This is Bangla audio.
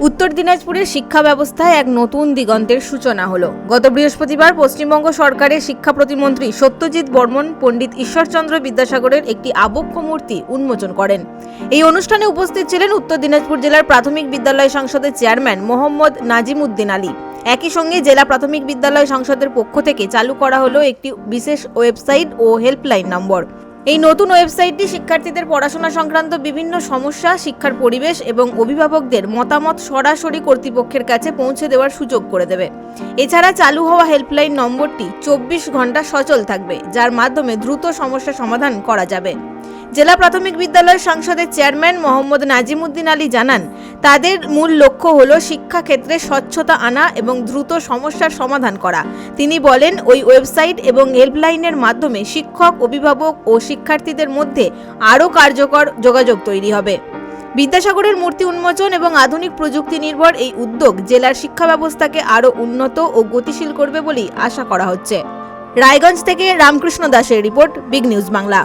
উত্তর দিনাজপুরের শিক্ষা ব্যবস্থায় এক নতুন দিগন্তের সূচনা হলো। গত বৃহস্পতিবার পশ্চিমবঙ্গ সরকারের শিক্ষা প্রতিমন্ত্রী সত্যজিৎ বর্মন, পণ্ডিত ঈশ্বরচন্দ্র বিদ্যাসাগরের একটি আবক্ষ মূর্তি উন্মোচন করেন। এই অনুষ্ঠানে উপস্থিত ছিলেন উত্তর দিনাজপুর জেলার প্রাথমিক বিদ্যালয় সংসদের চেয়ারম্যান মোহাম্মদ নাজিম উদ্দিন আলী। একই সঙ্গে জেলা প্রাথমিক বিদ্যালয় সংসদের পক্ষ থেকে চালু করা হলো একটি বিশেষ ওয়েবসাইট ও হেল্পলাইন নম্বর। এই নতুন ওয়েবসাইটটি শিক্ষার্থীদের পড়াশোনা সংক্রান্ত বিভিন্ন সমস্যা, শিক্ষার পরিবেশ এবং অভিভাবকদের মতামত সরাসরি কর্তৃপক্ষের কাছে পৌঁছে দেওয়ার সুযোগ করে দেবে। এছাড়া চালু হওয়া হেল্পলাইন নম্বরটি চব্বিশ ঘণ্টা সচল থাকবে, যার মাধ্যমে দ্রুত সমস্যা সমাধান করা যাবে। জেলা প্রাথমিক বিদ্যালয় সংসদের চেয়ারম্যান মোহাম্মদ নাজিমুদ্দিন আলী জানান, তাদের মূল লক্ষ্য হলো শিক্ষাক্ষেত্রে স্বচ্ছতা আনা এবং দ্রুত সমস্যার সমাধান করা। তিনি বলেন, ওই ওয়েবসাইট এবং হেল্পলাইনের মাধ্যমে শিক্ষক, অভিভাবক ও শিক্ষার্থীদের মধ্যে আরও কার্যকর যোগাযোগ তৈরি হবে। বিদ্যাসাগরের মূর্তি উন্মোচন এবং আধুনিক প্রযুক্তি নির্ভর এই উদ্যোগ জেলার শিক্ষা ব্যবস্থাকে আরও উন্নত ও গতিশীল করবে বলেই আশা করা হচ্ছে। রায়গঞ্জ থেকে রামকৃষ্ণ দাসের রিপোর্ট, বিগ নিউজ বাংলা।